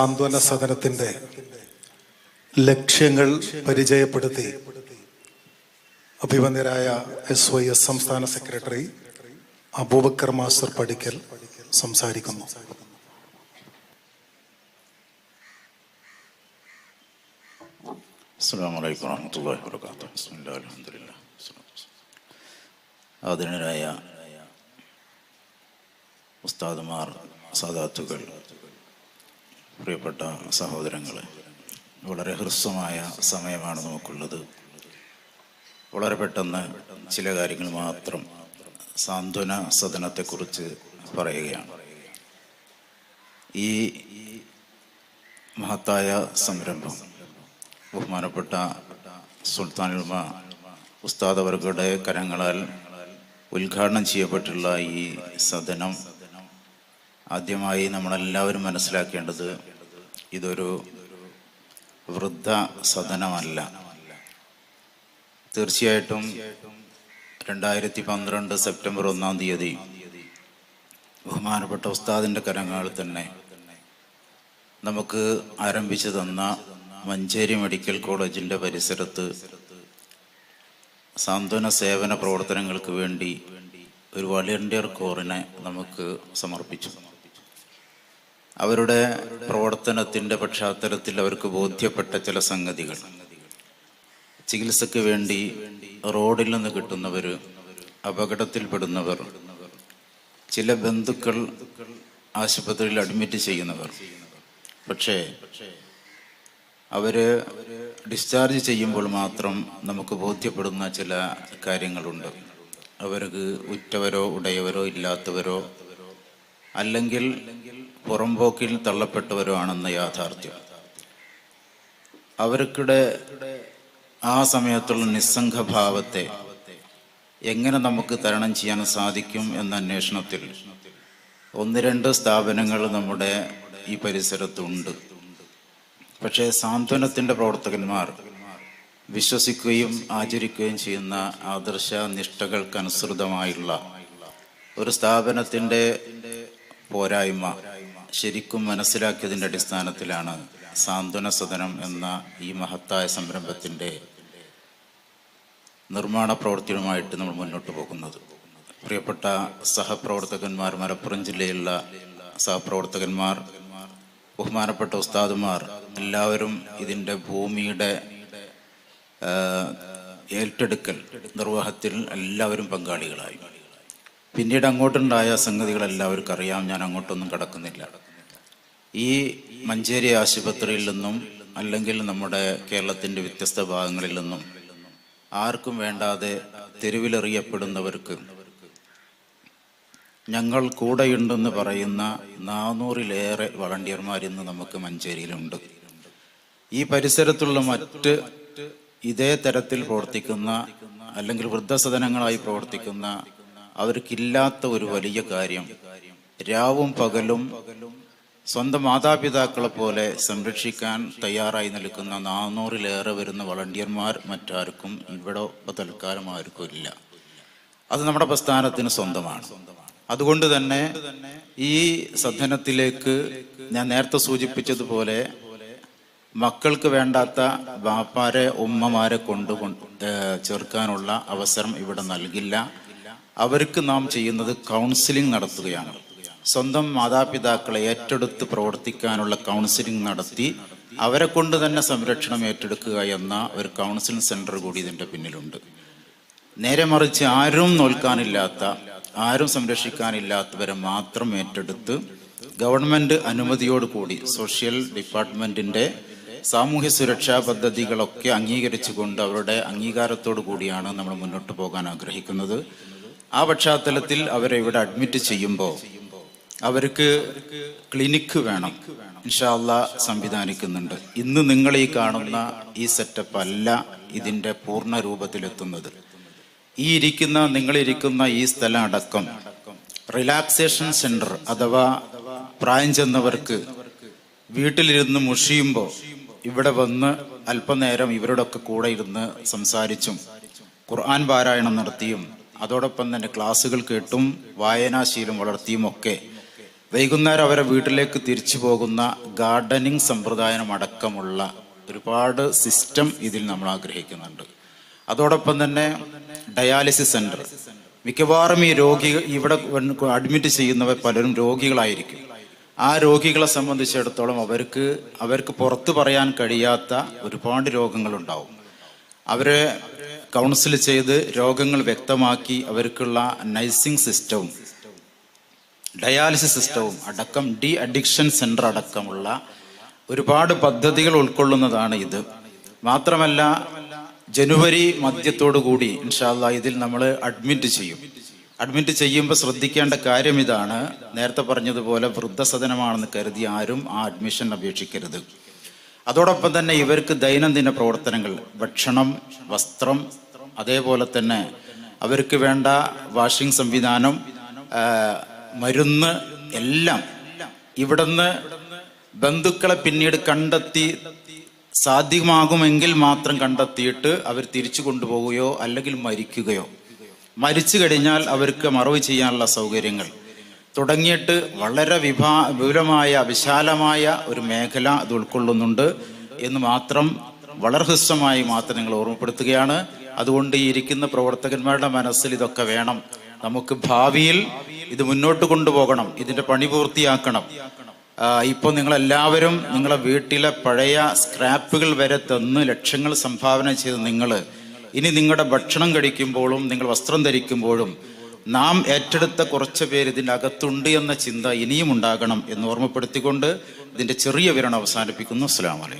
സാന്ത്വന സദനത്തിന്റെ ലക്ഷ്യങ്ങൾ പരിചയപ്പെടുത്തി അഭിവന്ദ്യരായ എസ് വൈ എസ് സംസ്ഥാന സെക്രട്ടറി അബൂബക്കർ മാസ്റ്റർ പഠിക്കൽ സംസാരിക്കുന്നു. ആദരണരായ ഉസ്താദുമാർ വാഹമത്തല്ലാഹി പ്രിയപ്പെട്ട സഹോദരങ്ങളെ വളരെ ഹ്രസ്വമായ സമയമാണ് നമുക്കുള്ളത്. വളരെ പെട്ടെന്ന് ചില കാര്യങ്ങൾ മാത്രം സാന്ത്വന സദനത്തെക്കുറിച്ച് പറയുകയാണ്. ഈ മഹത്തായ സംരംഭം ബഹുമാനപ്പെട്ട സുൽത്താനുമ ഉസ്താദ് കരങ്ങളാൽ ഉദ്ഘാടനം ചെയ്യപ്പെട്ടുള്ള ഈ സദനം ആദ്യമായി നമ്മളെല്ലാവരും മനസ്സിലാക്കേണ്ടത് ഇതൊരു വൃദ്ധ സദനമല്ല തീർച്ചയായിട്ടും രണ്ടായിരത്തി പന്ത്രണ്ട് സെപ്റ്റംബർ ഒന്നാം തീയതി ബഹുമാനപ്പെട്ട ഉസ്താദിന്റെ കരങ്ങളിൽ തന്നെ നമുക്ക് ആരംഭിച്ചു തന്ന മഞ്ചേരി മെഡിക്കൽ കോളേജിന്റെ പരിസരത്ത് സാന്ത്വന സേവന പ്രവർത്തനങ്ങൾക്ക് വേണ്ടി ഒരു വളണ്ടിയർ കോറിനെ നമുക്ക് സമർപ്പിച്ചു. അവരുടെ പ്രവർത്തനത്തിന്റെ പശ്ചാത്തലത്തിൽ അവർക്ക് ബോധ്യപ്പെട്ട ചില സംഗതികൾ. ചികിത്സയ്ക്ക് വേണ്ടി റോഡിൽ നിന്ന് കിട്ടുന്നവർ അപകടത്തിൽപ്പെടുന്നവർ ചില ബന്ധുക്കൾ ആശുപത്രിയിൽ അഡ്മിറ്റ് ചെയ്യുന്നവർ. പക്ഷേ അവർ ഡിസ്ചാർജ് ചെയ്യുമ്പോൾ മാത്രം നമുക്ക് ബോധ്യപ്പെടുന്ന ചില കാര്യങ്ങളുണ്ട്. അവർക്ക് ഉറ്റവരോ ഉടയവരോ ഇല്ലാത്തവരോ അല്ലെങ്കിൽ പുറംപോക്കിൽ തള്ളപ്പെട്ടവരുമാണെന്ന യാഥാർത്ഥ്യം. അവർക്കിടെ ആ സമയത്തുള്ള നിസ്സംഗഭാവത്തെ എങ്ങനെ നമുക്ക് തരണം ചെയ്യാൻ സാധിക്കും എന്ന അന്വേഷണത്തിൽ ഒന്ന് രണ്ട് സ്ഥാപനങ്ങൾ നമ്മുടെ ഈ പരിസരത്തുണ്ട്. പക്ഷേ സാന്ത്വനത്തിന്റെ പ്രവർത്തകന്മാർ വിശ്വസിക്കുകയും ആചരിക്കുകയും ചെയ്യുന്ന ആദർശ നിഷ്ഠകൾക്കനുസൃതമായുള്ള ഒരു സ്ഥാപനത്തിന്റെ പോരായ്മ ശരിക്കും മനസ്സിലാക്കിയതിന്റെ അടിസ്ഥാനത്തിലാണ് സാന്ത്വന സദനം എന്ന ഈ മഹത്തായ സംരംഭത്തിന്റെ നിർമ്മാണ പ്രവൃത്തിയുമായിട്ട് നമ്മൾ മുന്നോട്ട് പോകുന്നത്. പ്രിയപ്പെട്ട സഹപ്രവർത്തകന്മാർ മലപ്പുറം ജില്ലയിലുള്ള സഹപ്രവർത്തകന്മാർ ബഹുമാനപ്പെട്ട ഉസ്താദുമാർ എല്ലാവരും ഇതിന്റെ ഭൂമിയുടെ ഏറ്റെടുക്കൽ നിർവാഹത്തിൽ എല്ലാവരും പങ്കാളികളായി. പിന്നീട് അങ്ങോട്ടുണ്ടായ സംഗതികൾ എല്ലാവർക്കും അറിയാം. ഞാൻ അങ്ങോട്ടൊന്നും കിടക്കുന്നില്ല. ഈ മഞ്ചേരി ആശുപത്രിയിൽ നിന്നും അല്ലെങ്കിൽ നമ്മുടെ കേരളത്തിന്റെ വ്യത്യസ്ത ഭാഗങ്ങളിൽ നിന്നും ആർക്കും വേണ്ടാതെ തെരുവിലെറിയപ്പെടുന്നവർക്ക് ഞങ്ങൾ കൂടെയുണ്ടെന്ന് പറയുന്ന നാനൂറിലേറെ വളണ്ടിയർമാർ ഇന്ന് നമുക്ക് മഞ്ചേരിയിലുണ്ട്. ഈ പരിസരത്തുള്ള മറ്റ് ഇതേ തരത്തിൽ പ്രവർത്തിക്കുന്ന അല്ലെങ്കിൽ വൃദ്ധസദനങ്ങളായി പ്രവർത്തിക്കുന്ന അവർക്കില്ലാത്ത ഒരു വലിയ കാര്യം. രാവും പകലും സ്വന്തം മാതാപിതാക്കളെ പോലെ സംരക്ഷിക്കാൻ തയ്യാറായി നിൽക്കുന്ന നാനൂറിലേറെ വരുന്ന വളണ്ടിയർമാർ മറ്റാർക്കും ഇവിടെ തൽക്കാലം ആർക്കും ഇല്ല. അത് നമ്മുടെ പ്രസ്ഥാനത്തിന് സ്വന്തമാണ്. അതുകൊണ്ട് തന്നെ ഈ സദനത്തിലേക്ക് ഞാൻ നേരത്തെ സൂചിപ്പിച്ചതുപോലെ മക്കൾക്ക് വേണ്ടാത്ത ബാപ്പാരെ ഉമ്മമാരെ കൊണ്ട് ചേർക്കാനുള്ള അവസരം ഇവിടെ നൽകില്ല. അവർക്ക് നാം ചെയ്യുന്നത് കൗൺസിലിംഗ് നടത്തുകയാണ്. സ്വന്തം മാതാപിതാക്കളെ ഏറ്റെടുത്ത് പ്രവർത്തിക്കാനുള്ള കൗൺസിലിംഗ് നടത്തി അവരെ കൊണ്ട് തന്നെ സംരക്ഷണം ഏറ്റെടുക്കുക എന്ന ഒരു കൗൺസിലിംഗ് സെന്റർ കൂടി ഇതിന്റെ പിന്നിലുണ്ട്. നേരെ മറിച്ച് ആരും നോൽക്കാനില്ലാത്ത ആരും സംരക്ഷിക്കാനില്ലാത്തവരെ മാത്രം ഏറ്റെടുത്ത് ഗവൺമെന്റ് അനുമതിയോടുകൂടി സോഷ്യൽ ഡിപ്പാർട്ട്മെന്റിന്റെ സാമൂഹ്യ സുരക്ഷാ പദ്ധതികളൊക്കെ അംഗീകരിച്ചുകൊണ്ട് അവരുടെ അംഗീകാരത്തോടു കൂടിയാണ് നമ്മൾ മുന്നോട്ട് പോകാൻ ആഗ്രഹിക്കുന്നത്. ആ പശ്ചാത്തലത്തിൽ അവരെ ഇവിടെ അഡ്മിറ്റ് ചെയ്യുമ്പോൾ അവർക്ക് ക്ലിനിക്ക് വേണം. ഇൻഷാല്ല സംവിധാനിക്കുന്നുണ്ട്. ഇന്ന് നിങ്ങൾ ഈ കാണുന്ന ഈ സെറ്റപ്പ് അല്ല ഇതിന്റെ പൂർണ രൂപത്തിലെത്തുന്നത്. ഈ ഇരിക്കുന്ന നിങ്ങളിരിക്കുന്ന ഈ സ്ഥലം അടക്കം റിലാക്സേഷൻ സെന്റർ അഥവാ പ്രായം ചെന്നവർക്ക് വീട്ടിലിരുന്ന് മുഷിയുമ്പോൾ ഇവിടെ വന്ന് അല്പനേരം ഇവരോടൊക്കെ കൂടെ ഇരുന്ന് സംസാരിച്ചും ഖുർആൻ പാരായണം നടത്തിയും അതോടൊപ്പം തന്നെ ക്ലാസ്സുകൾ കേട്ടും വായനാശീലം വളർത്തിയും ഒക്കെ വൈകുന്നേരം അവരെ വീട്ടിലേക്ക് തിരിച്ചു പോകുന്ന ഗാർഡനിങ് സമ്പ്രദായം അടക്കമുള്ള ഒരുപാട് സിസ്റ്റം ഇതിൽ നമ്മൾ ആഗ്രഹിക്കുന്നുണ്ട്. അതോടൊപ്പം തന്നെ ഡയാലിസിസ് സെന്റർ. മിക്കവാറും ഈ രോഗി ഇവിടെ അഡ്മിറ്റ് ചെയ്യുന്നവർ പലരും രോഗികളായിരിക്കും. ആ രോഗികളെ സംബന്ധിച്ചിടത്തോളം അവർക്ക് അവർക്ക് പുറത്തു പറയാൻ കഴിയാത്ത ഒരുപാട് രോഗങ്ങളുണ്ടാവും. അവരെ കൗൺസിൽ ചെയ്ത് രോഗങ്ങൾ വ്യക്തമാക്കി അവർക്കുള്ള നൈസിങ് സിസ്റ്റവും ഡയാലിസിസ് സിസ്റ്റവും അടക്കം ഡി അഡിക്ഷൻ സെന്റർ അടക്കമുള്ള ഒരുപാട് പദ്ധതികൾ ഉൾക്കൊള്ളുന്നതാണ് ഇത്. മാത്രമല്ല ജനുവരി കൂടി ഇൻഷാല്ല ഇതിൽ നമ്മൾ അഡ്മിറ്റ് ചെയ്യും. അഡ്മിറ്റ് ചെയ്യുമ്പോൾ ശ്രദ്ധിക്കേണ്ട കാര്യം ഇതാണ്. നേരത്തെ പറഞ്ഞതുപോലെ വൃദ്ധസദനമാണെന്ന് കരുതി ആരും ആ അഡ്മിഷൻ അപേക്ഷിക്കരുത്. അതോടൊപ്പം തന്നെ ഇവർക്ക് ദൈനംദിന പ്രവർത്തനങ്ങൾ ഭക്ഷണം വസ്ത്രം അതേപോലെ തന്നെ അവർക്ക് വേണ്ട വാഷിംഗ് സംവിധാനം മരുന്ന് എല്ലാം ഇവിടുന്ന് ബന്ധുക്കളെ പിന്നീട് കണ്ടെത്തി സാധ്യമാകുമെങ്കിൽ മാത്രം കണ്ടെത്തിയിട്ട് അവർ തിരിച്ചു കൊണ്ടുപോവുകയോ അല്ലെങ്കിൽ മരിക്കുകയോ. മരിച്ചു കഴിഞ്ഞാൽ അവർക്ക് മറവ് ചെയ്യാനുള്ള സൗകര്യങ്ങൾ. തുടങ്ങിയിട്ട് വളരെ വിഭാ വിപുലമായ വിശാലമായ ഒരു മേഖല അത് ഉൾക്കൊള്ളുന്നുണ്ട് എന്ന് മാത്രം വളരെ ഹ്രസ്വമായി മാത്രം നിങ്ങൾ ഓർമ്മപ്പെടുത്തുകയാണ്. അതുകൊണ്ട് ഈ ഇരിക്കുന്ന പ്രവർത്തകന്മാരുടെ മനസ്സിൽ ഇതൊക്കെ വേണം. നമുക്ക് ഭാവിയിൽ ഇത് മുന്നോട്ട് കൊണ്ടുപോകണം. ഇതിന്റെ പണി പൂർത്തിയാക്കണം. ഇപ്പോൾ നിങ്ങളെല്ലാവരും നിങ്ങളെ വീട്ടിലെ പഴയ സ്ക്രാപ്പുകൾ വരെ തന്ന് ലക്ഷങ്ങൾ സംഭാവന ചെയ്ത് നിങ്ങൾ ഇനി നിങ്ങളുടെ ഭക്ഷണം കഴിക്കുമ്പോഴും നിങ്ങൾ വസ്ത്രം ധരിക്കുമ്പോഴും നാം ഏറ്റെടുത്ത കുറച്ച് പേര് ഇതിന്റെ അകത്തുണ്ട് എന്ന ചിന്ത ഇനിയും ഉണ്ടാകണം എന്ന് ഓർമ്മപ്പെടുത്തിക്കൊണ്ട് ഇതിന്റെ ചെറിയ വിവരണം അവസാനിപ്പിക്കുന്നു. അസ്സാം വലൈക്കും